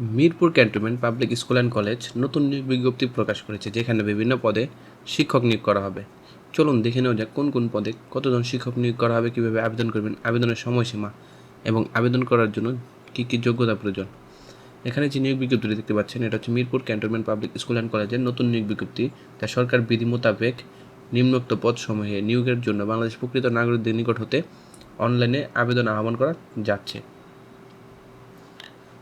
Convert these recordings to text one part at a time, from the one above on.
Mirpur cantonment public school and college নতুন নিয়োগ বিজ্ঞপ্তি প্রকাশ করেছে, যেখানে বিভিন্ন পদে শিক্ষক নিয়োগ করা হবে। চলুন দেখে নেওয়া যাক কোন কোন পদে কতজন শিক্ষক নিয়োগ করা হবে, কীভাবে আবেদন করবেন, আবেদনের সময়সীমা এবং আবেদন করার জন্য কী কী যোগ্যতা প্রয়োজন। এখানে যে নিয়োগ বিজ্ঞপ্তিটি দেখতে পাচ্ছেন, এটা হচ্ছে Mirpur cantonment public school and কলেজের নতুন নিয়োগ বিজ্ঞপ্তি। যা সরকার বিধি মোতাবেক নিম্নোক্ত পদসমূহে নিয়োগের জন্য বাংলাদেশ প্রকৃত নাগরিকদের নিকট হতে অনলাইনে আবেদন আহ্বান করা যাচ্ছে।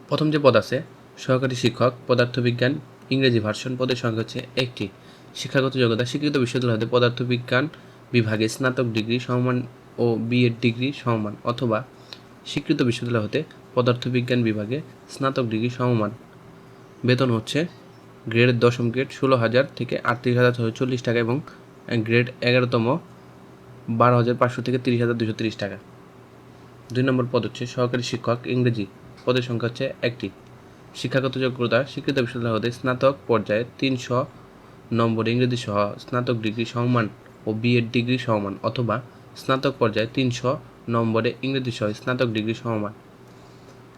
প্রথম যে পদ আছে, সহকারী শিক্ষক, পদার্থবিজ্ঞান, ইংরেজি ভার্সন পদের সংখ্যা হচ্ছে একটি শিক্ষাগত যোগ্যতা। স্বীকৃত বিশ্ববিদ্যালয় হতে পদার্থবিজ্ঞান বিভাগে স্নাতক ডিগ্রি সমমান ও বিএড ডিগ্রি সমমান অথবা স্বীকৃত বিশ্ববিদ্যালয় হতে পদার্থবিজ্ঞান বিভাগে স্নাতক ডিগ্রি সমমান। বেতন হচ্ছে গ্রেড দশম গ্রেড ষোলো হাজার থেকে আটত্রিশ হাজার ছশো চল্লিশ টাকা এবং গ্রেড এগারোতম বারো হাজার পাঁচশো থেকে তিরিশ হাজার দুশো তিরিশ টাকা। দুই নম্বর পদ হচ্ছে সহকারী শিক্ষক, ইংরেজি পদের সংখ্যা হচ্ছে একটি। শিক্ষাগত যোগ্যতা, স্বীকৃত বিশ্ববিদ্যালয় হতে স্নাতক পর্যায়ে তিনশো নম্বর ইংরেজি সহ স্নাতক ডিগ্রি সমমান ও বিএড ডিগ্রি সমমান অথবা স্নাতক পর্যায়ে তিনশো নম্বরে ইংরেজি সহ স্নাতক ডিগ্রি সমমান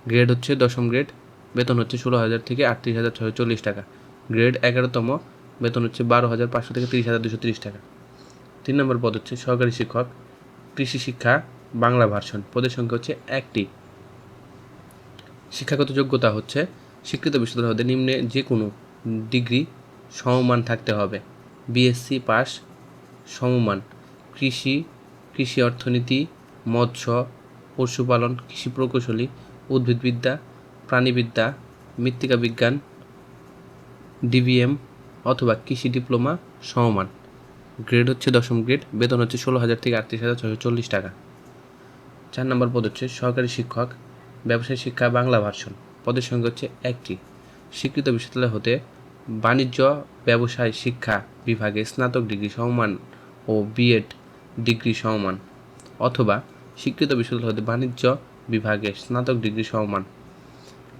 গ্রেড হচ্ছে দশম গ্রেড, বেতন হচ্ছে ষোলো হাজার থেকে আটত্রিশ হাজার ছশো চল্লিশ টাকা। গ্রেড এগারোতম, বেতন হচ্ছে বারো হাজার পাঁচশো থেকে তিরিশ হাজার দুশো তিরিশ টাকা। তিন নম্বর পদ হচ্ছে সহকারী শিক্ষক, কৃষি শিক্ষা, বাংলা ভার্সন। পদের সংখ্যা হচ্ছে একটি। শিক্ষাগত যোগ্যতা হচ্ছে স্বীকৃত বিশ্ববিদ্যালয় নিম্নে যে কোনো ডিগ্রি সমমান থাকতে হবে। বিএসসি পাস, সমমান। কৃষি কৃষি অর্থনীতি, মৎস্য, পশুপালন, কৃষি প্রকৌশলী, উদ্ভিদবিদ্যা, প্রাণীবিদ্যা, মৃত্তিকা বিজ্ঞান ডিবিএম অথবা কৃষি ডিপ্লোমা সমমান। গ্রেড হচ্ছে দশম গ্রেড, বেতন হচ্ছে ষোলো হাজার থেকে আটত্রিশ হাজার ছশো চল্লিশ টাকা। চার নম্বর পদ হচ্ছে সহকারী শিক্ষক। ব্যবসায় শিক্ষা বাংলা ভার্সন। পদের সংখ্যা হচ্ছে একটি। স্বীকৃত বিশ্ববিদ্যালয় হতে বাণিজ্য, ব্যবসায় শিক্ষা বিভাগে স্নাতক ডিগ্রি সমমান ও বিএড ডিগ্রি সমমান অথবা স্বীকৃত বিশ্ববিদ্যালয় হতে বাণিজ্য বিভাগে স্নাতক ডিগ্রি সমমান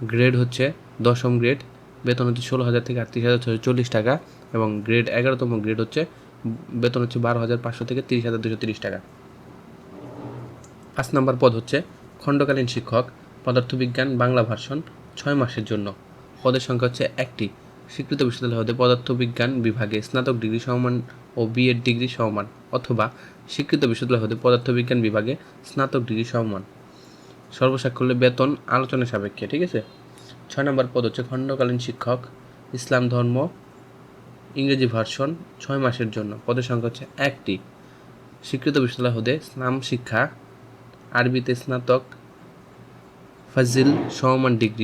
গ্রেড হচ্ছে দশম গ্রেড। বেতন হচ্ছে ষোলো হাজার থেকে আটত্রিশ হাজার ছশো চল্লিশ টাকা এবং গ্রেড এগারোতম গ্রেড হচ্ছে, বেতন হচ্ছে বারো হাজার পাঁচশো থেকে তিরিশ হাজার দুশো তিরিশ টাকা। পাঁচ নম্বর পদ হচ্ছে খণ্ডকালীন শিক্ষক। পদার্থবিজ্ঞান বাংলা ভার্সন ছয় মাসের জন্য। পদের সংখ্যা হচ্ছে একটি। স্বীকৃত বিশ্ববিদ্যালয় হতে পদার্থবিজ্ঞান বিভাগে স্নাতক ডিগ্রি সমমান ও বিএড ডিগ্রি সমমান অথবা স্বীকৃত বিশ্ববিদ্যালয় হতে পদার্থবিজ্ঞান বিভাগে স্নাতক ডিগ্রি সমমান। সর্বসাক্ষল্যে বেতন আলোচনা সাপেক্ষে, ঠিক আছে? ছয় নম্বর পদ হচ্ছে খণ্ডকালীন শিক্ষক, ইসলাম ধর্ম, ইংরেজি ভার্সন ছয় মাসের জন্য। পদের সংখ্যা হচ্ছে একটি। স্বীকৃত বিশ্ববিদ্যালয় হতে স্নাম শিক্ষা, আরবিতে স্নাতক ফাজিল সমান ডিগ্রি